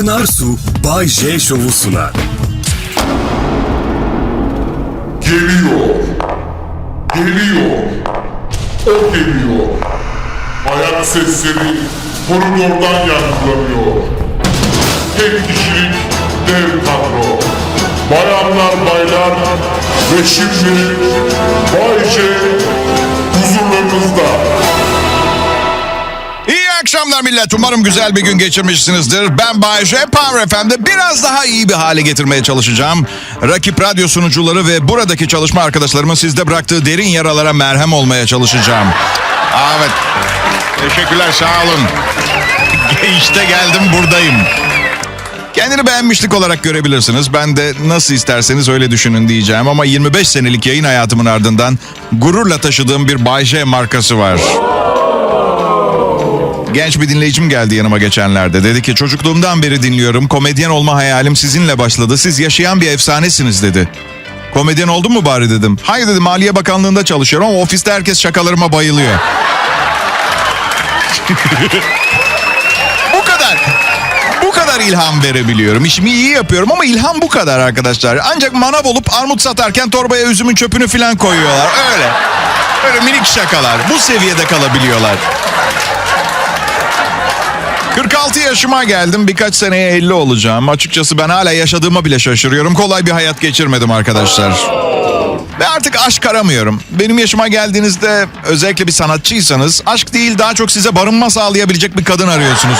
Pınar Su Bay J Show'u sunar. Geliyor. Geliyor. O geliyor. Ayak sesleri koridordan yankılanıyor. Tek kişilik dev kadro. Bayanlar baylar ve şimdi Bay J huzurlarınızda. Akşamlar millet. Umarım güzel bir gün geçirmişsinizdir. Ben Bayece Power FM'de biraz daha iyi bir hale getirmeye çalışacağım. Rakip radyo sunucuları ve buradaki çalışma arkadaşlarımın sizde bıraktığı derin yaralara merhem olmaya çalışacağım. Evet. Teşekkürler sağ olun. İşte geldim buradayım. Kendini beğenmişlik olarak görebilirsiniz. Ben de nasıl isterseniz öyle düşünün diyeceğim. Ama 25 senelik yayın hayatımın ardından gururla taşıdığım bir Bay J markası var. Genç bir dinleyicim geldi yanıma geçenlerde. Dedi ki çocukluğumdan beri dinliyorum. Komedyen olma hayalim sizinle başladı. Siz yaşayan bir efsanesiniz dedi. Komedyen oldun mu bari dedim. Hayır dedim Maliye Bakanlığı'nda çalışıyorum ama ofiste herkes şakalarıma bayılıyor. bu kadar. Bu kadar ilham verebiliyorum. İşimi iyi yapıyorum ama ilham bu kadar arkadaşlar. Ancak manav olup armut satarken torbaya üzümün çöpünü falan koyuyorlar. Öyle. Öyle minik şakalar. Bu seviyede kalabiliyorlar. 46 yaşıma geldim. Birkaç seneye 50 olacağım. Açıkçası ben hala yaşadığıma bile şaşırıyorum. Kolay bir hayat geçirmedim arkadaşlar. Ve artık aşk aramıyorum. Benim yaşıma geldiğinizde özellikle bir sanatçıysanız aşk değil daha çok size barınma sağlayabilecek bir kadın arıyorsunuz.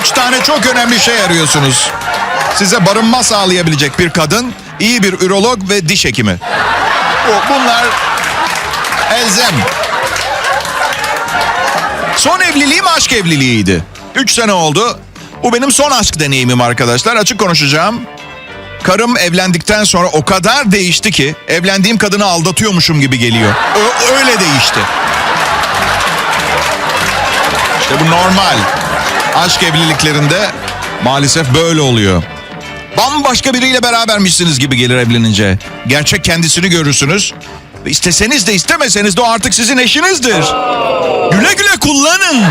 Üç tane çok önemli şey arıyorsunuz. Size barınma sağlayabilecek bir kadın, iyi bir ürolog ve diş hekimi. Bu, bunlar elzem. Son evliliğim aşk evliliğiydi. Üç sene oldu. Bu benim son aşk deneyimim arkadaşlar. Açık konuşacağım. Karım evlendikten sonra o kadar değişti ki evlendiğim kadını aldatıyormuşum gibi geliyor. Ö- öyle değişti. İşte bu normal. Aşk evliliklerinde maalesef böyle oluyor. Bambaşka biriyle berabermişsiniz gibi gelir evlenince. Gerçek kendisini görürsünüz. İsteseniz de istemeseniz de o artık sizin eşinizdir. Güle güle kullanın.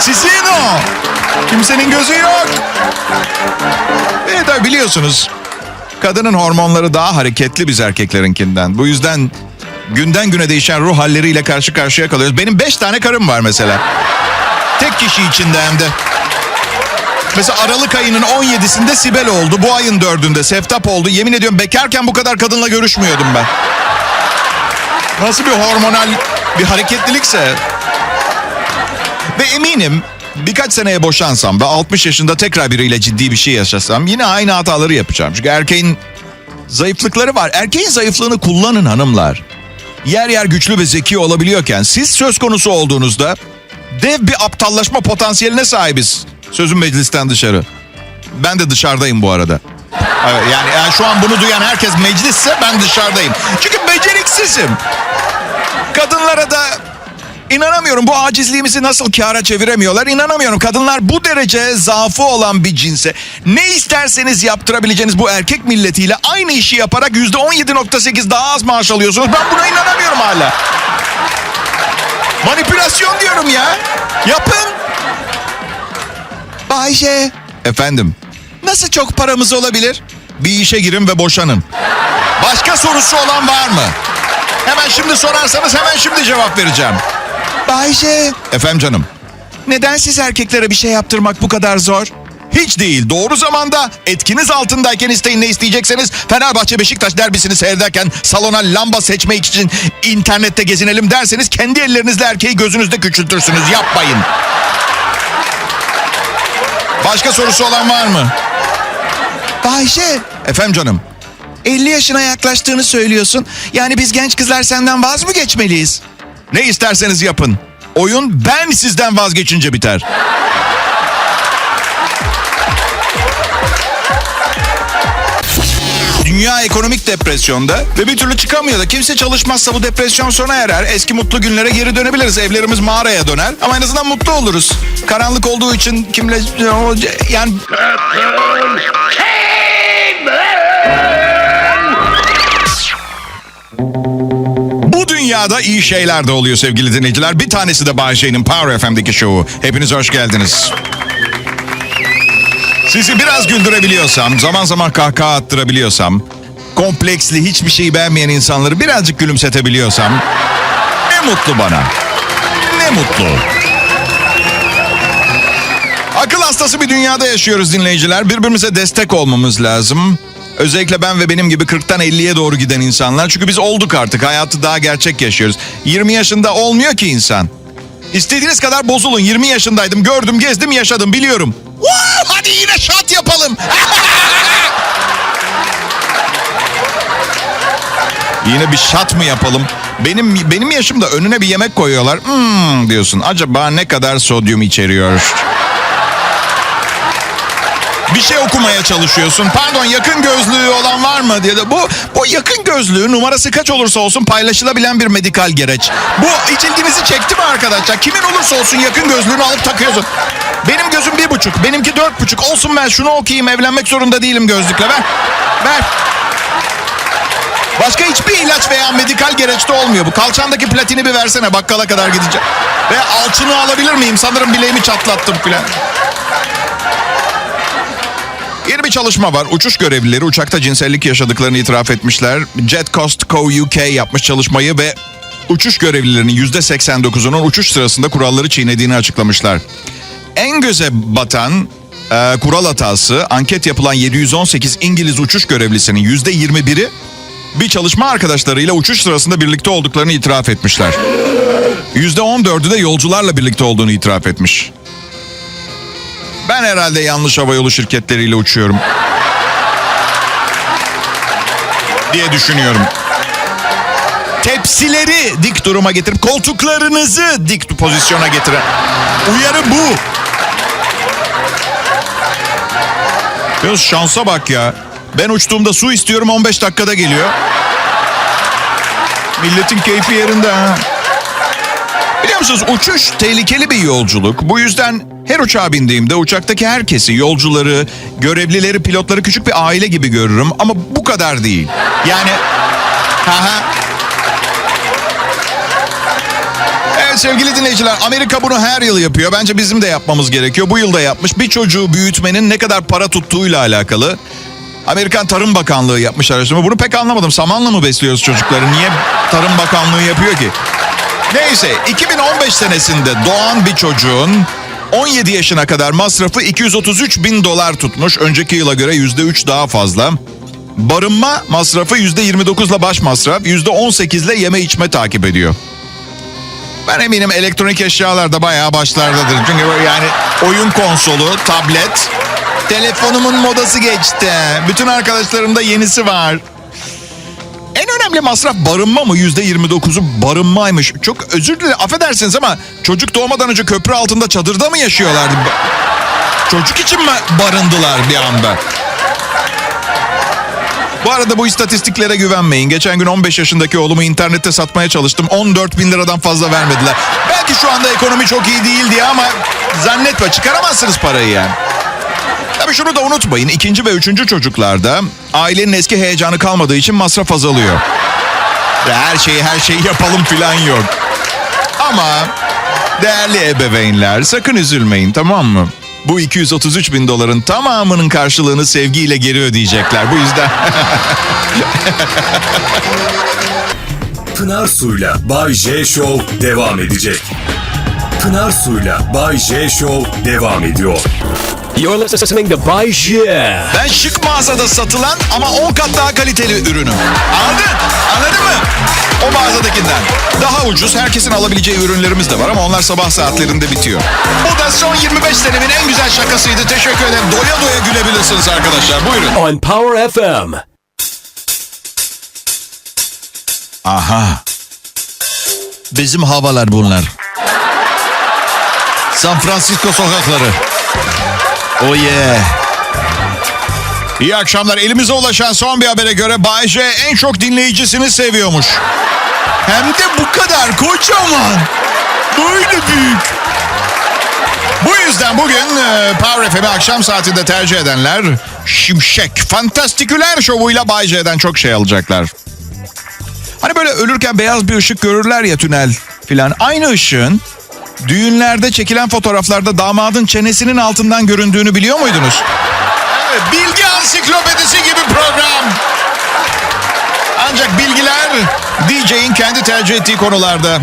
Sizin o. Kimsenin gözü yok. Ve tabii biliyorsunuz kadının hormonları daha hareketli biz erkeklerinkinden. Bu yüzden günden güne değişen ruh halleriyle karşı karşıya kalıyoruz. Benim beş tane karım var mesela. Tek kişi içinde hem de. Mesela Aralık ayının 17'sinde Sibel oldu. Bu ayın 4'ünde Seftap oldu. Yemin ediyorum bekarken bu kadar kadınla görüşmüyordum ben. Nasıl bir hormonal bir hareketlilikse. Ve eminim birkaç seneye boşansam ve 60 yaşında tekrar biriyle ciddi bir şey yaşasam yine aynı hataları yapacağım. Çünkü erkeğin zayıflıkları var. Erkeğin zayıflığını kullanın hanımlar. Yer yer güçlü ve zeki olabiliyorken siz söz konusu olduğunuzda dev bir aptallaşma potansiyeline sahibiz. Sözüm meclisten dışarı. Ben de dışarıdayım bu arada. Yani, yani şu an bunu duyan herkes meclisse ben dışarıdayım. Çünkü beceriksizim. Kadınlara da inanamıyorum bu acizliğimizi nasıl kâra çeviremiyorlar inanamıyorum. Kadınlar bu derece zaafı olan bir cinse ne isterseniz yaptırabileceğiniz bu erkek milletiyle aynı işi yaparak yüzde 17.8 daha az maaş alıyorsunuz. Ben buna inanamıyorum hala. Manipülasyon diyorum ya. Yapın. Bayşe. Efendim. Nasıl çok paramız olabilir? Bir işe girin ve boşanın. Başka sorusu olan var mı? Hemen şimdi sorarsanız hemen şimdi cevap vereceğim. Bayşe. Efendim canım. Neden siz erkeklere bir şey yaptırmak bu kadar zor? Hiç değil. Doğru zamanda etkiniz altındayken isteyin ne isteyecekseniz Fenerbahçe Beşiktaş derbisini seyrederken salona lamba seçmek için internette gezinelim derseniz kendi ellerinizle erkeği gözünüzde küçültürsünüz. Yapmayın. Başka sorusu olan var mı? Bayşe. Efendim canım. 50 yaşına yaklaştığını söylüyorsun. Yani biz genç kızlar senden vaz mı geçmeliyiz? Ne isterseniz yapın. Oyun ben sizden vazgeçince biter. Dünya ekonomik depresyonda ve bir türlü çıkamıyor da kimse çalışmazsa bu depresyon sona erer. Eski mutlu günlere geri dönebiliriz. Evlerimiz mağaraya döner ama en azından mutlu oluruz. Karanlık olduğu için kimle yani dünyada iyi şeyler de oluyor sevgili dinleyiciler. Bir tanesi de Bay J'nin Power FM'deki şovu. Hepiniz hoş geldiniz. Sizi biraz güldürebiliyorsam, zaman zaman kahkaha attırabiliyorsam, kompleksli hiçbir şeyi beğenmeyen insanları birazcık gülümsetebiliyorsam ne mutlu bana. Ne mutlu. Akıl hastası bir dünyada yaşıyoruz dinleyiciler. Birbirimize destek olmamız lazım. Özellikle ben ve benim gibi 40'tan 50'ye doğru giden insanlar. Çünkü biz olduk artık. Hayatı daha gerçek yaşıyoruz. 20 yaşında olmuyor ki insan. İstediğiniz kadar bozulun. 20 yaşındaydım. Gördüm, gezdim, yaşadım. Biliyorum. Hadi yine şat yapalım. Yine bir şat mı yapalım? Benim benim yaşımda önüne bir yemek koyuyorlar. Hmm diyorsun. Acaba ne kadar sodyum içeriyor? Bir şey okumaya çalışıyorsun. Pardon yakın gözlüğü olan var mı diye de bu bu yakın gözlüğü numarası kaç olursa olsun paylaşılabilen bir medikal gereç. Bu hiç ilginizi çekti mi arkadaşlar? Kimin olursa olsun yakın gözlüğünü alıp takıyorsun. Benim gözüm bir buçuk, benimki dört buçuk. Olsun ben şunu okuyayım, evlenmek zorunda değilim gözlükle. Ver, ver. Başka hiçbir ilaç veya medikal gereçte olmuyor bu. Kalçandaki platini bir versene bakkala kadar gideceğim. Ve alçını alabilir miyim? Sanırım bileğimi çatlattım filan. Yeni bir çalışma var. Uçuş görevlileri uçakta cinsellik yaşadıklarını itiraf etmişler. Jet Cost Co. UK yapmış çalışmayı ve uçuş görevlilerinin %89'unun uçuş sırasında kuralları çiğnediğini açıklamışlar. En göze batan e, kural hatası anket yapılan 718 İngiliz uçuş görevlisinin %21'i bir çalışma arkadaşlarıyla uçuş sırasında birlikte olduklarını itiraf etmişler. %14'ü de yolcularla birlikte olduğunu itiraf etmiş. Ben herhalde yanlış havayolu şirketleriyle uçuyorum. diye düşünüyorum. Tepsileri dik duruma getirip koltuklarınızı dik pozisyona getirin. Uyarı bu. Biraz şansa bak ya. Ben uçtuğumda su istiyorum 15 dakikada geliyor. Milletin keyfi yerinde ha. Biliyor musunuz uçuş tehlikeli bir yolculuk. Bu yüzden her uçağa bindiğimde uçaktaki herkesi, yolcuları, görevlileri, pilotları küçük bir aile gibi görürüm. Ama bu kadar değil. Yani... Evet sevgili dinleyiciler Amerika bunu her yıl yapıyor. Bence bizim de yapmamız gerekiyor. Bu yılda yapmış. Bir çocuğu büyütmenin ne kadar para tuttuğuyla alakalı. Amerikan Tarım Bakanlığı yapmış araştırma. Bunu pek anlamadım. Samanla mı besliyoruz çocukları? Niye Tarım Bakanlığı yapıyor ki? Neyse 2015 senesinde doğan bir çocuğun 17 yaşına kadar masrafı 233 bin dolar tutmuş. Önceki yıla göre %3 daha fazla. Barınma masrafı %29 ile baş masraf, %18 ile yeme içme takip ediyor. Ben eminim elektronik eşyalar da bayağı başlardadır. Çünkü yani oyun konsolu, tablet, telefonumun modası geçti. Bütün arkadaşlarımda yenisi var. Önemli masraf barınma mı? Yüzde 29'u barınmaymış. Çok özür dilerim affedersiniz ama çocuk doğmadan önce köprü altında çadırda mı yaşıyorlardı? Çocuk için mi barındılar bir anda? Bu arada bu istatistiklere güvenmeyin. Geçen gün 15 yaşındaki oğlumu internette satmaya çalıştım. 14 bin liradan fazla vermediler. Belki şu anda ekonomi çok iyi değil diye ama zannetme çıkaramazsınız parayı yani. Tabii şunu da unutmayın. ikinci ve üçüncü çocuklarda ailenin eski heyecanı kalmadığı için masraf azalıyor. Ve her şeyi her şeyi yapalım filan yok. Ama değerli ebeveynler sakın üzülmeyin tamam mı? Bu 233 bin doların tamamının karşılığını sevgiyle geri ödeyecekler. Bu yüzden Pınar Su'yla Bay J Show devam edecek. Pınar Su'yla Bay J Show devam ediyor. You're listening to Bay J. ben şık mağazada satılan ama 10 kat daha kaliteli ürünüm. Anladın? Mağazadakinden. Daha ucuz, herkesin alabileceği ürünlerimiz de var ama onlar sabah saatlerinde bitiyor. Bu da son 25 senemin en güzel şakasıydı. Teşekkür ederim. Doya doya gülebilirsiniz arkadaşlar. Buyurun. On Power FM. Aha. Bizim havalar bunlar. San Francisco sokakları. Oh yeah. İyi akşamlar. Elimize ulaşan son bir habere göre Bay J en çok dinleyicisini seviyormuş. Hem de bu kadar kocaman. Böyle büyük. Bu yüzden bugün e, Power FM'i akşam saatinde tercih edenler Şimşek Fantastiküler şovuyla Bay J'den çok şey alacaklar. Hani böyle ölürken beyaz bir ışık görürler ya tünel filan. Aynı ışığın düğünlerde çekilen fotoğraflarda damadın çenesinin altından göründüğünü biliyor muydunuz? Evet, bilgi ansiklopedisi gibi program. Ancak bilgiler DJ'in kendi tercih ettiği konularda.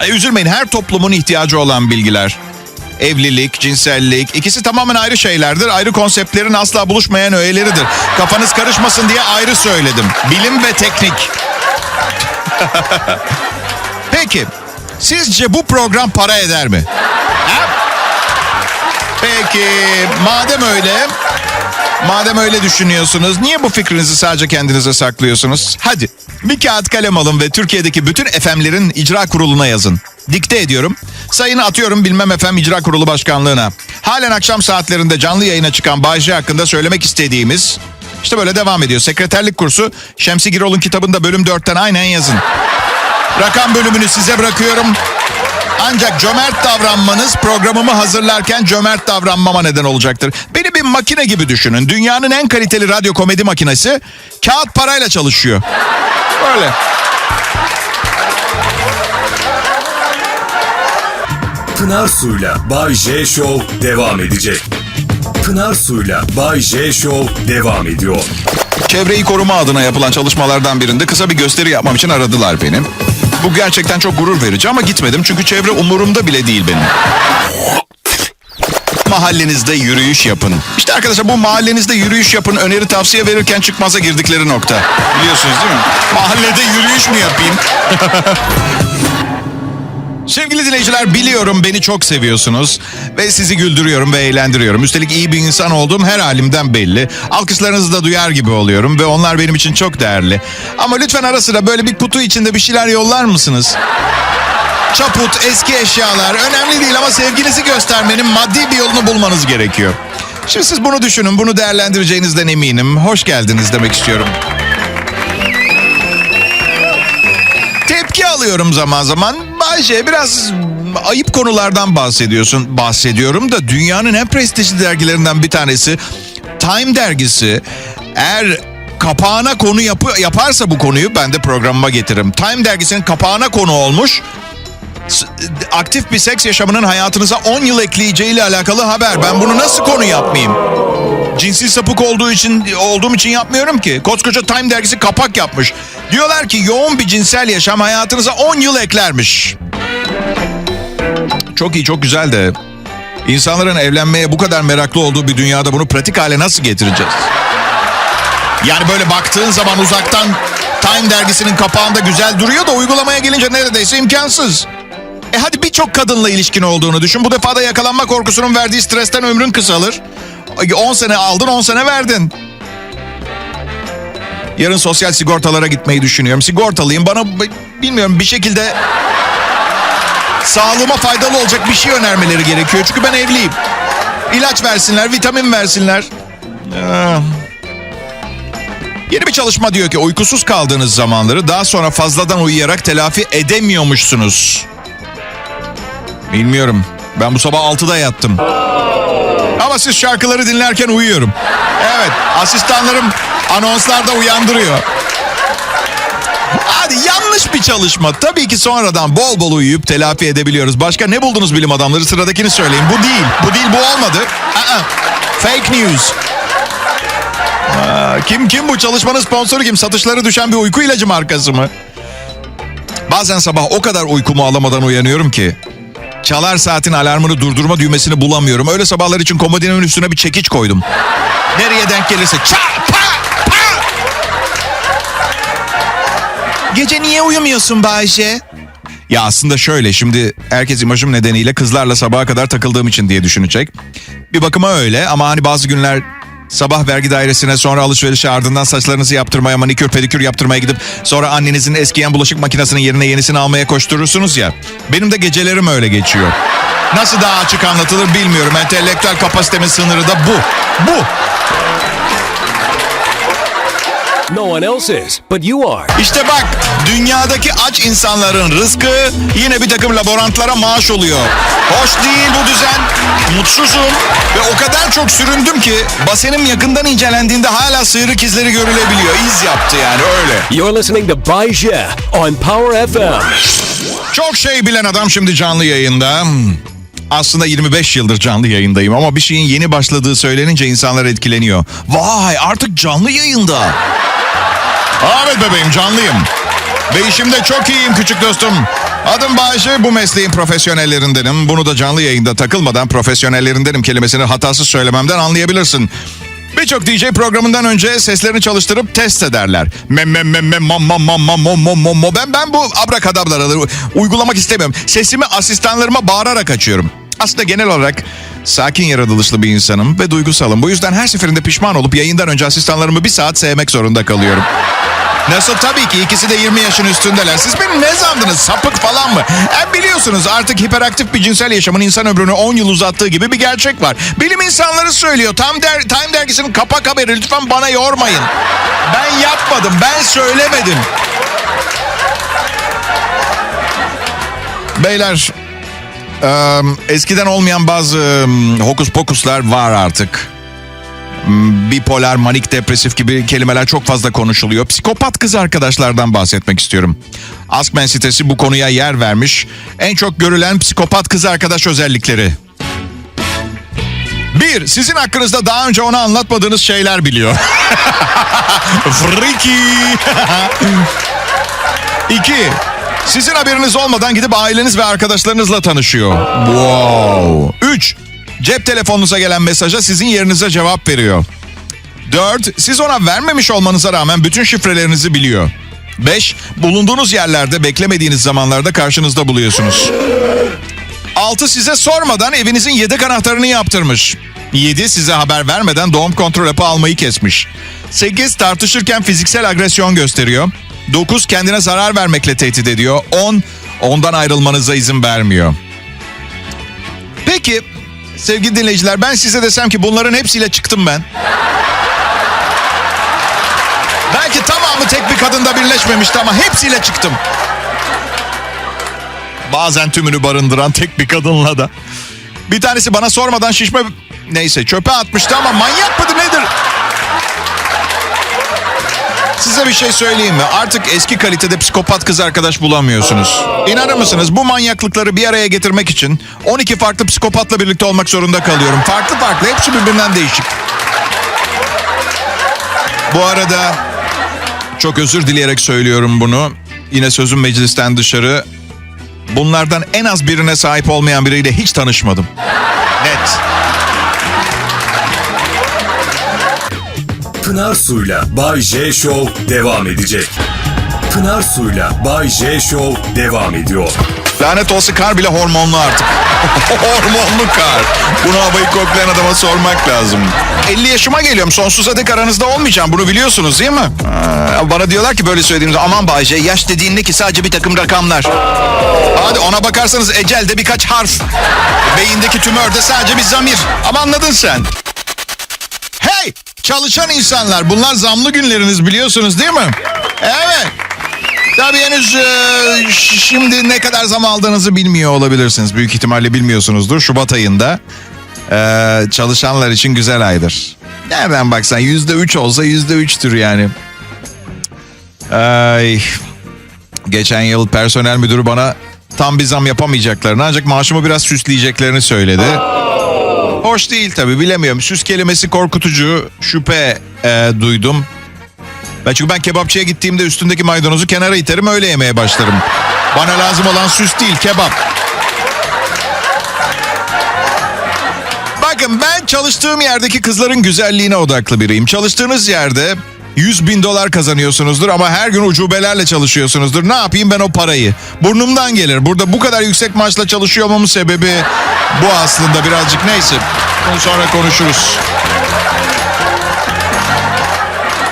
E, üzülmeyin her toplumun ihtiyacı olan bilgiler. Evlilik, cinsellik ikisi tamamen ayrı şeylerdir. Ayrı konseptlerin asla buluşmayan öğeleridir. Kafanız karışmasın diye ayrı söyledim. Bilim ve teknik. Peki, sizce bu program para eder mi? Peki, madem öyle, madem öyle düşünüyorsunuz, niye bu fikrinizi sadece kendinize saklıyorsunuz? Hadi, bir kağıt kalem alın ve Türkiye'deki bütün FM'lerin icra kuruluna yazın. Dikte ediyorum. Sayını atıyorum bilmem FM icra kurulu başkanlığına. Halen akşam saatlerinde canlı yayına çıkan Bayce hakkında söylemek istediğimiz... işte böyle devam ediyor. Sekreterlik kursu Şemsi Girol'un kitabında bölüm 4'ten aynen yazın. Rakam bölümünü size bırakıyorum. Ancak cömert davranmanız programımı hazırlarken cömert davranmama neden olacaktır. Beni bir makine gibi düşünün. Dünyanın en kaliteli radyo komedi makinesi kağıt parayla çalışıyor. Böyle. Pınar Su'yla Bay J Show devam edecek. Pınar Su'yla Bay J Show devam ediyor. Çevreyi koruma adına yapılan çalışmalardan birinde kısa bir gösteri yapmam için aradılar beni. Bu gerçekten çok gurur verici ama gitmedim çünkü çevre umurumda bile değil benim. Mahallenizde yürüyüş yapın. İşte arkadaşlar bu mahallenizde yürüyüş yapın öneri tavsiye verirken çıkmaza girdikleri nokta. Biliyorsunuz değil mi? Mahallede yürüyüş mü yapayım? Sevgili dinleyiciler biliyorum beni çok seviyorsunuz ve sizi güldürüyorum ve eğlendiriyorum. Üstelik iyi bir insan olduğum her halimden belli. Alkışlarınızı da duyar gibi oluyorum ve onlar benim için çok değerli. Ama lütfen ara sıra böyle bir kutu içinde bir şeyler yollar mısınız? Çaput, eski eşyalar önemli değil ama sevginizi göstermenin maddi bir yolunu bulmanız gerekiyor. Şimdi siz bunu düşünün, bunu değerlendireceğinizden eminim. Hoş geldiniz demek istiyorum. Tepki alıyorum zaman zaman. Bayce biraz ayıp konulardan bahsediyorsun. Bahsediyorum da dünyanın en prestijli dergilerinden bir tanesi Time dergisi. Eğer kapağına konu yapı, yaparsa bu konuyu ben de programıma getiririm. Time dergisinin kapağına konu olmuş. Aktif bir seks yaşamının hayatınıza 10 yıl ekleyeceğiyle alakalı haber. Ben bunu nasıl konu yapmayayım? Cinsi sapık olduğu için olduğum için yapmıyorum ki. Koskoca Time dergisi kapak yapmış. Diyorlar ki yoğun bir cinsel yaşam hayatınıza 10 yıl eklermiş. Çok iyi, çok güzel de insanların evlenmeye bu kadar meraklı olduğu bir dünyada bunu pratik hale nasıl getireceğiz? Yani böyle baktığın zaman uzaktan Time dergisinin kapağında güzel duruyor da uygulamaya gelince neredeyse imkansız. E hadi birçok kadınla ilişkin olduğunu düşün. Bu defa da yakalanma korkusunun verdiği stresten ömrün kısalır. 10 sene aldın 10 sene verdin. Yarın sosyal sigortalara gitmeyi düşünüyorum. Sigortalıyım bana bilmiyorum bir şekilde sağlığıma faydalı olacak bir şey önermeleri gerekiyor. Çünkü ben evliyim. İlaç versinler, vitamin versinler. Ah. Yeni bir çalışma diyor ki uykusuz kaldığınız zamanları daha sonra fazladan uyuyarak telafi edemiyormuşsunuz. Bilmiyorum. Ben bu sabah 6'da yattım. Ama siz şarkıları dinlerken uyuyorum. Evet, asistanlarım anonslarda uyandırıyor. Hadi yanlış bir çalışma. Tabii ki sonradan bol bol uyuyup telafi edebiliyoruz. Başka ne buldunuz bilim adamları? Sıradakini söyleyin. Bu değil. Bu değil, bu olmadı. Aa, fake news. Aa, kim kim bu çalışmanın sponsoru kim? Satışları düşen bir uyku ilacı markası mı? Bazen sabah o kadar uykumu alamadan uyanıyorum ki Çalar saatin alarmını durdurma düğmesini bulamıyorum. Öyle sabahlar için komodinin üstüne bir çekiç koydum. Nereye denk gelirse ça pa pa. Gece niye uyumuyorsun Bayşe? Ya aslında şöyle şimdi herkes imajım nedeniyle kızlarla sabaha kadar takıldığım için diye düşünecek. Bir bakıma öyle ama hani bazı günler sabah vergi dairesine sonra alışverişe ardından saçlarınızı yaptırmaya manikür pedikür yaptırmaya gidip sonra annenizin eskiyen bulaşık makinesinin yerine yenisini almaya koşturursunuz ya. Benim de gecelerim öyle geçiyor. Nasıl daha açık anlatılır bilmiyorum. Entelektüel kapasitemin sınırı da bu. Bu. No one else is, but you are. İşte bak dünyadaki aç insanların rızkı yine bir takım laborantlara maaş oluyor. Hoş değil bu düzen. Mutsuzum ve o kadar çok süründüm ki basenim yakından incelendiğinde hala sıyrık izleri görülebiliyor. İz yaptı yani öyle. You're listening to Bai Jie on Power FM. Çok şey bilen adam şimdi canlı yayında. Aslında 25 yıldır canlı yayındayım ama bir şeyin yeni başladığı söylenince insanlar etkileniyor. Vay artık canlı yayında. evet bebeğim canlıyım. Ve işimde çok iyiyim küçük dostum. Adım Bayşe, bu mesleğin profesyonellerindenim. Bunu da canlı yayında takılmadan profesyonellerindenim kelimesini hatasız söylememden anlayabilirsin. Birçok DJ programından önce seslerini çalıştırıp test ederler. Mem mem mem mem mam mam mam mam mom mom mom ben ben bu abrakadabları uygulamak istemiyorum. Sesimi asistanlarıma bağırarak açıyorum. Aslında genel olarak sakin yaratılışlı bir insanım ve duygusalım. Bu yüzden her seferinde pişman olup yayından önce asistanlarımı bir saat sevmek zorunda kalıyorum. Nasıl tabii ki ikisi de 20 yaşın üstündeler. Siz beni ne sandınız sapık falan mı? E biliyorsunuz artık hiperaktif bir cinsel yaşamın insan ömrünü 10 yıl uzattığı gibi bir gerçek var. Bilim insanları söylüyor. Tam der, Time dergisinin kapak haberi lütfen bana yormayın. Ben yapmadım ben söylemedim. Beyler eee, eskiden olmayan bazı em, hokus pokuslar var artık bipolar, manik, depresif gibi kelimeler çok fazla konuşuluyor. Psikopat kız arkadaşlardan bahsetmek istiyorum. Askmen sitesi bu konuya yer vermiş. En çok görülen psikopat kız arkadaş özellikleri. Bir, sizin hakkınızda daha önce ona anlatmadığınız şeyler biliyor. Freaky. İki, sizin haberiniz olmadan gidip aileniz ve arkadaşlarınızla tanışıyor. Wow. Üç, cep telefonunuza gelen mesaja sizin yerinize cevap veriyor. 4. Siz ona vermemiş olmanıza rağmen bütün şifrelerinizi biliyor. 5. Bulunduğunuz yerlerde beklemediğiniz zamanlarda karşınızda buluyorsunuz. 6. Size sormadan evinizin yedek anahtarını yaptırmış. 7. Size haber vermeden doğum kontrol hapı almayı kesmiş. 8. Tartışırken fiziksel agresyon gösteriyor. 9. Kendine zarar vermekle tehdit ediyor. 10. Ondan ayrılmanıza izin vermiyor. Peki sevgili dinleyiciler ben size desem ki bunların hepsiyle çıktım ben. Belki tamamı tek bir kadında birleşmemişti ama hepsiyle çıktım. Bazen tümünü barındıran tek bir kadınla da. Bir tanesi bana sormadan şişme... Neyse çöpe atmıştı ama manyak mıdır nedir? Size bir şey söyleyeyim mi? Artık eski kalitede psikopat kız arkadaş bulamıyorsunuz. İnanır mısınız? Bu manyaklıkları bir araya getirmek için 12 farklı psikopatla birlikte olmak zorunda kalıyorum. Farklı farklı, hepsi birbirinden değişik. Bu arada çok özür dileyerek söylüyorum bunu. Yine sözüm meclisten dışarı. Bunlardan en az birine sahip olmayan biriyle hiç tanışmadım. Net. Pınar Su'yla Bay J Show devam edecek. Pınar Su'yla Bay J Show devam ediyor. Lanet olsun kar bile hormonlu artık. hormonlu kar. Bunu havayı koklayan adama sormak lazım. 50 yaşıma geliyorum. Sonsuza dek aranızda olmayacağım. Bunu biliyorsunuz değil mi? Aa, bana diyorlar ki böyle söylediğimde aman Bayce yaş dediğin ne ki sadece bir takım rakamlar. Hadi ona bakarsanız ecelde birkaç harf. Beyindeki tümör de sadece bir zamir. Ama anladın sen. Çalışan insanlar bunlar zamlı günleriniz biliyorsunuz değil mi? Evet. Tabii henüz e, şimdi ne kadar zam aldığınızı bilmiyor olabilirsiniz. Büyük ihtimalle bilmiyorsunuzdur. Şubat ayında e, çalışanlar için güzel aydır. Nereden baksan yüzde üç olsa yüzde üçtür yani. Ay, geçen yıl personel müdürü bana tam bir zam yapamayacaklarını ancak maaşımı biraz süsleyeceklerini söyledi. Hoş değil tabii bilemiyorum. Süs kelimesi korkutucu. Şüphe e, duydum. Ben çünkü ben kebapçıya gittiğimde üstündeki maydanozu kenara iterim öyle yemeye başlarım. Bana lazım olan süs değil kebap. Bakın ben çalıştığım yerdeki kızların güzelliğine odaklı biriyim. Çalıştığınız yerde 100 bin dolar kazanıyorsunuzdur ama her gün ucubelerle çalışıyorsunuzdur. Ne yapayım ben o parayı? Burnumdan gelir. Burada bu kadar yüksek maaşla çalışıyor olmamın sebebi bu aslında birazcık neyse. Bunu sonra konuşuruz.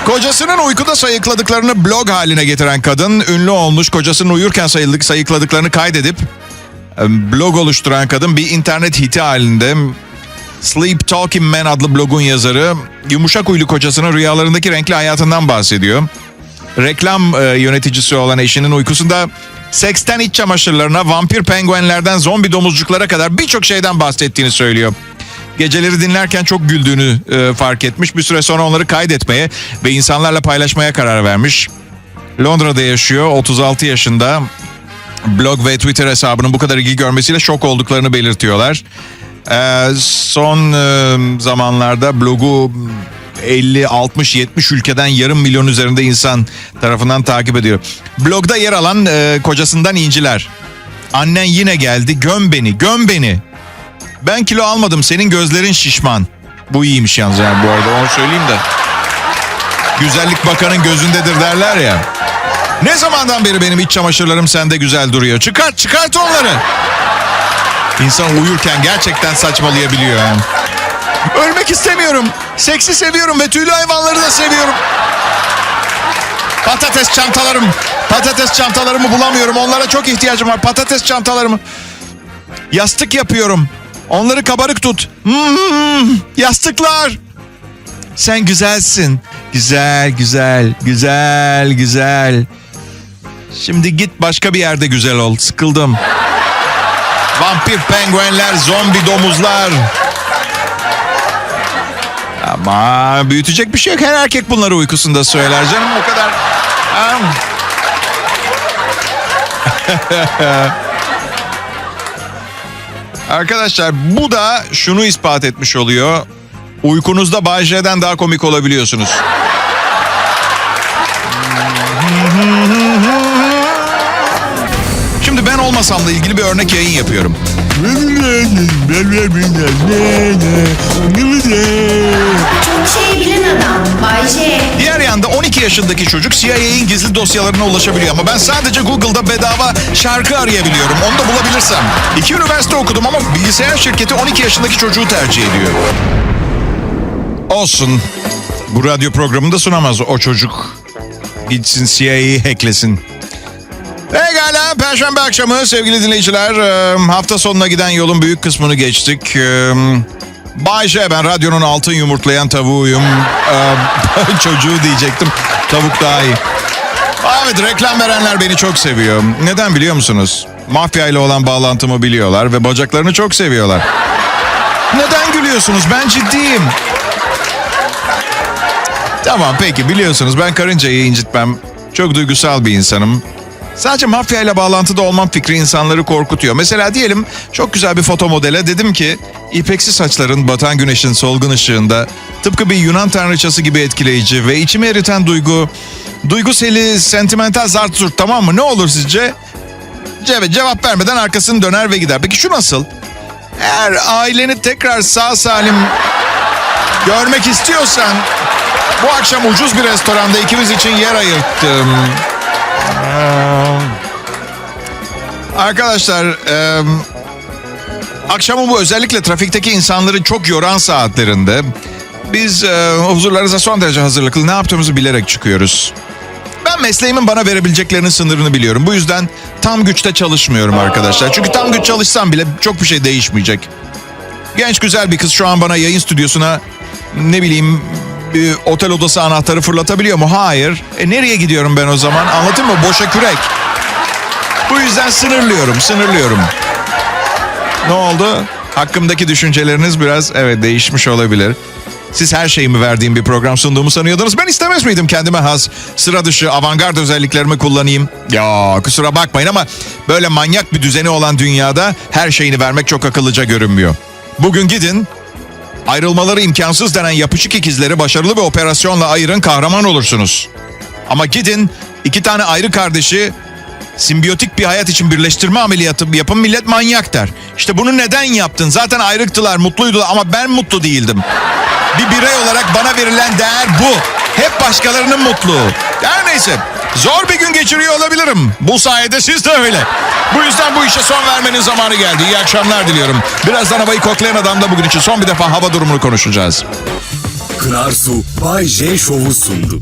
Kocasının uykuda sayıkladıklarını blog haline getiren kadın, ünlü olmuş kocasının uyurken sayıldık, sayıkladıklarını kaydedip e, blog oluşturan kadın bir internet hiti halinde. Sleep Talking Man adlı blogun yazarı yumuşak uylu kocasının rüyalarındaki renkli hayatından bahsediyor. Reklam e, yöneticisi olan eşinin uykusunda seksten iç çamaşırlarına, vampir penguenlerden zombi domuzcuklara kadar birçok şeyden bahsettiğini söylüyor. Geceleri dinlerken çok güldüğünü e, fark etmiş. Bir süre sonra onları kaydetmeye ve insanlarla paylaşmaya karar vermiş. Londra'da yaşıyor, 36 yaşında. blog ve Twitter hesabının bu kadar ilgi görmesiyle şok olduklarını belirtiyorlar. Ee, son e, zamanlarda blogu 50, 60, 70 ülkeden yarım milyon üzerinde insan tarafından takip ediyor. Blogda yer alan e, kocasından inciler. Annen yine geldi göm beni göm beni. Ben kilo almadım senin gözlerin şişman. Bu iyiymiş yalnız yani bu arada onu söyleyeyim de. Güzellik bakanın gözündedir derler ya. Ne zamandan beri benim iç çamaşırlarım sende güzel duruyor. Çıkart çıkart onları. İnsan uyurken gerçekten saçmalayabiliyor. Ölmek istemiyorum. Seksi seviyorum ve tüylü hayvanları da seviyorum. Patates çantalarım. Patates çantalarımı bulamıyorum. Onlara çok ihtiyacım var. Patates çantalarımı. Yastık yapıyorum. Onları kabarık tut. Hmm, yastıklar. Sen güzelsin. Güzel, güzel, güzel, güzel. Şimdi git başka bir yerde güzel ol. Sıkıldım. Vampir penguenler, zombi domuzlar. Ama büyütecek bir şey yok. Her erkek bunları uykusunda söyler canım o kadar. Arkadaşlar bu da şunu ispat etmiş oluyor. Uykunuzda Bay daha komik olabiliyorsunuz. Olmasamla ilgili bir örnek yayın yapıyorum. Çok şey bilen adam. Bay J. Diğer yanda 12 yaşındaki çocuk CIA'in gizli dosyalarına ulaşabiliyor ama ben sadece Google'da bedava şarkı arayabiliyorum. Onu da bulabilirsem. İki üniversite okudum ama bilgisayar şirketi 12 yaşındaki çocuğu tercih ediyor. Olsun. Bu radyo programında sunamaz o çocuk. Gitsin CIA'yı hacklesin. Pekala Perşembe akşamı sevgili dinleyiciler e, hafta sonuna giden yolun büyük kısmını geçtik. E, Bay J ben radyonun altın yumurtlayan tavuğuyum. E, çocuğu diyecektim tavuk daha iyi. Evet reklam verenler beni çok seviyor. Neden biliyor musunuz? Mafya ile olan bağlantımı biliyorlar ve bacaklarını çok seviyorlar. Neden gülüyorsunuz? Ben ciddiyim. Tamam peki biliyorsunuz ben karıncayı incitmem. Çok duygusal bir insanım. Sadece mafya ile bağlantıda olmam fikri insanları korkutuyor. Mesela diyelim çok güzel bir foto modele dedim ki ipeksi saçların batan güneşin solgun ışığında tıpkı bir Yunan tanrıçası gibi etkileyici ve içimi eriten duygu, duyguseli, sentimental zart zurt tamam mı? Ne olur sizce? Ce- cevap vermeden arkasını döner ve gider. Peki şu nasıl? Eğer aileni tekrar sağ salim görmek istiyorsan bu akşam ucuz bir restoranda ikimiz için yer ayırttım. Arkadaşlar, e, akşamı bu özellikle trafikteki insanları çok yoran saatlerinde biz e, huzurlarınıza son derece hazırlıklı ne yaptığımızı bilerek çıkıyoruz. Ben mesleğimin bana verebileceklerinin sınırını biliyorum. Bu yüzden tam güçte çalışmıyorum arkadaşlar. Çünkü tam güç çalışsam bile çok bir şey değişmeyecek. Genç güzel bir kız şu an bana yayın stüdyosuna ne bileyim bir otel odası anahtarı fırlatabiliyor mu? Hayır. E nereye gidiyorum ben o zaman? Anlatayım mı? Boşa kürek. Bu yüzden sınırlıyorum, sınırlıyorum. Ne oldu? Hakkımdaki düşünceleriniz biraz evet değişmiş olabilir. Siz her şeyimi verdiğim bir program sunduğumu sanıyordunuz. Ben istemez miydim kendime has sıra dışı avantgard özelliklerimi kullanayım? Ya kusura bakmayın ama böyle manyak bir düzeni olan dünyada her şeyini vermek çok akıllıca görünmüyor. Bugün gidin ayrılmaları imkansız denen yapışık ikizleri başarılı bir operasyonla ayırın kahraman olursunuz. Ama gidin iki tane ayrı kardeşi simbiyotik bir hayat için birleştirme ameliyatı yapın millet manyak der. İşte bunu neden yaptın? Zaten ayrıktılar, mutluydular ama ben mutlu değildim. Bir birey olarak bana verilen değer bu. Hep başkalarının mutluluğu. Her neyse. Zor bir gün geçiriyor olabilirim. Bu sayede siz de öyle. Bu yüzden bu işe son vermenin zamanı geldi. İyi akşamlar diliyorum. Birazdan havayı koklayan adamla bugün için son bir defa hava durumunu konuşacağız. Pınar Su Bay J Show'u sundu.